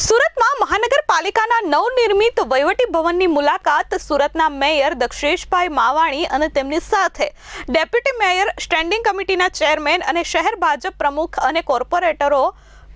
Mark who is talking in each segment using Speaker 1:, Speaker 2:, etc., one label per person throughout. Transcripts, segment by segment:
Speaker 1: સુરતમાં મહાનગરપાલિકાના નવનિર્મિત વહીવટી ભવનની મુલાકાત સુરતના મેયર દક્ષેશભાઈ માવાણી અને તેમની સાથે ડેપ્યુટી મેયર સ્ટેન્ડિંગ કમિટીના ચેરમેન અને શહેર ભાજપ પ્રમુખ અને કોર્પોરેટરો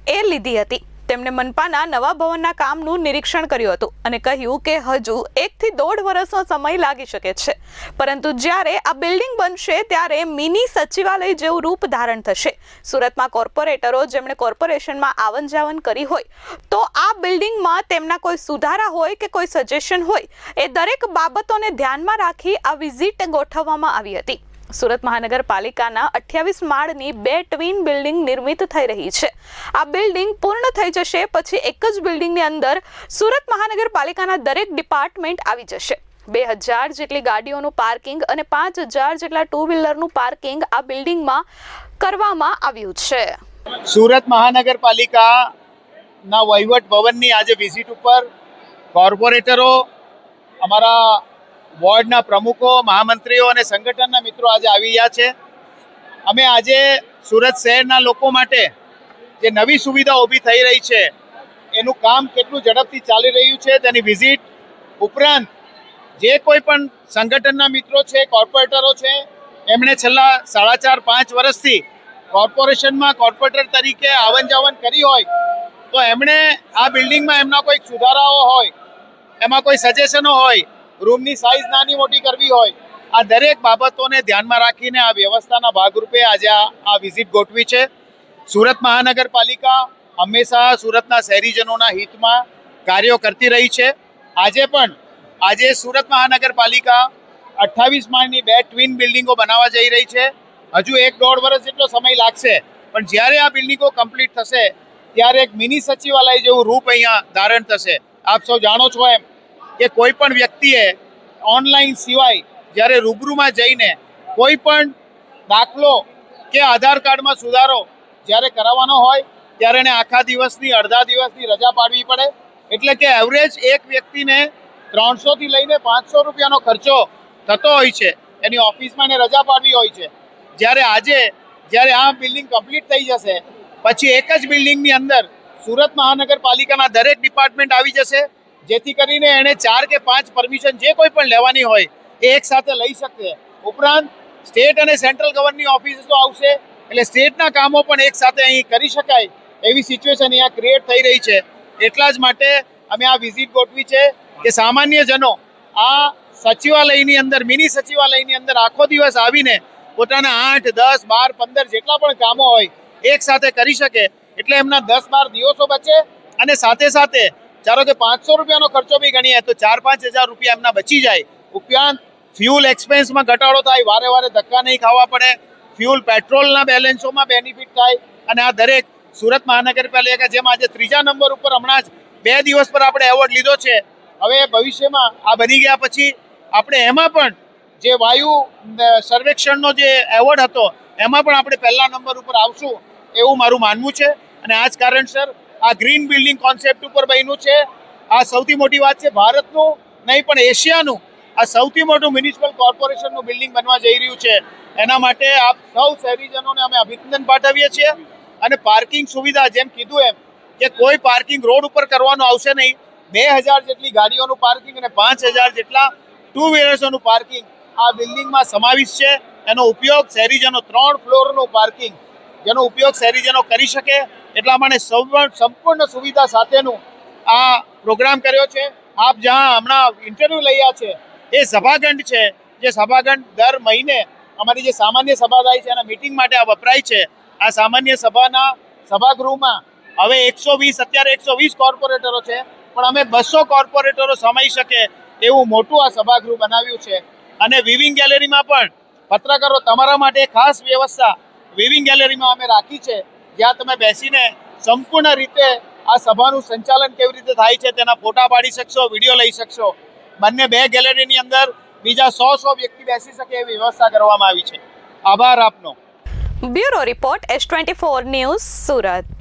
Speaker 1: એ લીધી હતી. તેમણે મનપાના નવા ભવનના કામનું નિરીક્ષણ કર્યું હતું અને કહ્યું કે હજુ એકથી દોઢ વર્ષનો સમય લાગી શકે છે. પરંતુ જ્યારે આ બિલ્ડિંગ બનશે, ત્યારે મિની સચિવાલય જેવું રૂપ ધારણ થશે. સુરતમાં કોર્પોરેટરો જેમણે કોર્પોરેશનમાં આવન જાવન કરી હોય, તો આ બિલ્ડિંગમાં તેમના કોઈ સુધારા હોય કે કોઈ સજેશન હોય, એ દરેક બાબતોને ધ્યાનમાં રાખી આ વિઝિટ ગોઠવવામાં આવી હતી. સુરત મહાનગરપાલિકાના અઠ્યાવીસ માળની બે ટ્વિન બિલ્ડિંગ નિર્મિત થઈ રહી છે. આ બિલ્ડિંગ પૂર્ણ થઈ જશે, પછી એક જ બિલ્ડિંગની અંદર સુરત મહાનગરપાલિકાના દરેક ડિપાર્ટમેન્ટ આવી જશે. બે હજાર જેટલી ગાડીઓનું પાર્કિંગ અને પાંચ હજાર જેટલા ટુ વ્હીલરનું પાર્કિંગ આ બિલ્ડિંગમાં કરવામાં આવ્યું છે.
Speaker 2: સુરત મહાનગરપાલિકાના વહીવટ ભવનની આજે વિઝિટ ઉપર કોર્પોરેટરો અમારા વોર્ડના પ્રમુખો, મહામંત્રીઓ અને સંગઠનના મિત્રો આજે આવી રહ્યા છે. અમે આજે સુરત શહેરના લોકો માટે જે નવી સુવિધા ઊભી થઈ રહી છે, એનું કામ કેટલું ઝડપથી ચાલી રહ્યું છે, તેની વિઝિટ ઉપરાંત જે કોઈ પણ સંગઠનના મિત્રો છે, કોર્પોરેટરો છે, એમણે છેલ્લા સાડા ચાર, પાંચ વર્ષથી કોર્પોરેશનમાં કોર્પોરેટર તરીકે આવન જાવન કરી હોય, તો એમણે આ બિલ્ડિંગમાં એમના કોઈ સુધારાઓ હોય, એમાં કોઈ સજેશનો હોય રૂમની સાઇઝ નાની મોટી કરવી હોય, આ દરેક બાબતોને ધ્યાનમાં રાખીને આ વ્યવસ્થાના ભાગરૂપે આજે આ વિઝિટ ગોઠવી છે. સુરત મહાનગરપાલિકા હંમેશા સુરતના શહેરીજનોના હિતમાં કાર્યો કરતી રહી છે. આજે પણ, આજે સુરત મહાનગરપાલિકા અઠ્ઠાવીસ માળની બે ટ્વિન બિલ્ડિંગો બનાવવા જઈ રહી છે. હજુ એક દોઢ વર્ષ જેટલો સમય લાગશે, પણ જ્યારે આ બિલ્ડિંગો કમ્પ્લીટ થશે, ત્યારે એક મિની સચિવાલય જેવું રૂપ અહીંયા ધારણ થશે. આપ સૌ જાણો છો એમ. કે કોઈ પણ વ્યક્તિએ ઓનલાઈન સિવાય જ્યારે રૂબરૂમાં જઈને કોઈ પણ દાખલો કે આધાર કાર્ડમાં સુધારો જ્યારે કરાવવાનો હોય, ત્યારે એને આખા દિવસની, અડધા દિવસની રજા પાડવી પડે. એટલે કે એવરેજ એક વ્યક્તિને ત્રણસોથી લઈને પાંચસો રૂપિયાનો ખર્ચો થતો હોય છે, એની ઓફિસમાં એને રજા પાડવી હોય છે. જ્યારે આજે, જ્યારે આ બિલ્ડિંગ કમ્પ્લીટ થઈ જશે, પછી એક જ બિલ્ડિંગની અંદર સુરત મહાનગરપાલિકાના દરેક ડિપાર્ટમેન્ટ આવી જશે જેથી કરીને એણે ચાર કે પાંચ પરમિશન જે કોઈ પણ લેવાની હોય, એ એક સાથે લઈ શકે. ઉપરાંત સ્ટેટ અને સેન્ટ્રલ ગવર્નની ઓફિસો આવશે, એટલે સ્ટેટના કામો પણ એક સાથે અહીં કરી શકાય એવી સિચ્યુએશન અહીંયા ક્રિએટ થઈ રહી છે. એટલા જ માટે અમે આ વિઝિટ ગોઠવી છે કે સામાન્ય જનો આ સચિવાલયની અંદર મિની સચિવાલયની અંદર આખો દિવસ આવીને પોતાના આઠ, દસ, બાર, પંદર જેટલા પણ કામો હોય, એક સાથે કરી શકે. એટલે એમના દસ બાર દિવસો બચે અને સાથે સાથે ધારો કે પાંચસો રૂપિયાનો ખર્ચો બી ગણીએ તો ચાર પાંચ હજાર રૂપિયા એમના બચી જાય. ઉપરાંત ફ્યુલ એક્સપેન્સમાં ઘટાડો થાય, વારે વારે ધક્કા નહીં ખાવા પડે ફ્યુલ પેટ્રોલના બેલેન્સોમાં બેનિફિટ થાય, અને આ દરેક સુરત મહાનગરપાલિકા જેમ આજે ત્રીજા નંબર ઉપર હમણાં જ બે દિવસ પર આપણે એવોર્ડ લીધો છે. હવે ભવિષ્યમાં આ બની ગયા પછી આપણે એમાં પણ જે વાયુ સર્વેક્ષણનો જે એવોર્ડ હતો, એમાં પણ આપણે પહેલા નંબર ઉપર આવશું એવું મારું માનવું છે. અને આ જ કારણસર આ ગ્રીન બિલ્ડિંગ કોન્સેપ્ટ ઉપર બન્યું છે. આ સૌથી મોટી વાત છે, ભારતનું નહીં, પણ એશિયાનું. આ સૌથી મોટું મ્યુનિસિપલ કોર્પોરેશનનું બિલ્ડિંગ બનવા જઈ રહ્યું છે. એના માટે આપ સૌ શહેરીજનોને અમે અભિનંદન પાઠવીએ છીએ. અને પાર્કિંગ સુવિધા, જેમ કીધું એમ, કે કોઈ પાર્કિંગ રોડ ઉપર કરવાનું આવશે નહીં. બે હજાર જેટલી ગાડીઓનું પાર્કિંગ અને પાંચ હજાર જેટલા ટુ વ્હીલર્સોનું પાર્કિંગ આ બિલ્ડિંગમાં સમાવિષ્ટ છે. એનો ઉપયોગ શહેરીજનો ત્રણ ફ્લોરનું પાર્કિંગ જેનો ઉપયોગ શહેરીજનો કરી શકે એટલા માટે સંપૂર્ણ સુવિધા સાથેનું આ પ્રોગ્રામ કર્યો છે. આપ જ્યાં હમણાં ઇન્ટરવ્યૂ લઈ છે, એ સભાખંડ છે, જે સભાખંડ દર મહિને અમારી જે સામાન્ય સભા થાય છે એના મિટિંગ માટે આ વપરાય છે. આ સામાન્ય સભાના સભાગૃહમાં હવે એકસો વીસ, અત્યારે એકસો વીસ કોર્પોરેટરો છે, પણ અમે બસો કોર્પોરેટરો સમાઈ શકે એવું મોટું આ સભાગૃહ બનાવ્યું છે. અને વિવિંગ ગેલેરીમાં પણ પત્રકારો તમારા માટે ખાસ વ્યવસ્થા વિવિંગ ગેલેરીમાં અમે રાખી છે. જ્યાં તમે બેસીને સંપૂર્ણ રીતે આ સભાનું સંચાલન કેવી રીતે થાય છે તેના ફોટા પાડી શકશો વીડિયો લઈ શકશો. બંને બે ગેલેરીની અંદર બીજા સો સો વ્યક્તિ બેસી શકે એવી વ્યવસ્થા કરવામાં આવી છે. આભાર આપનો.
Speaker 1: Bureau report S twenty four news Surat.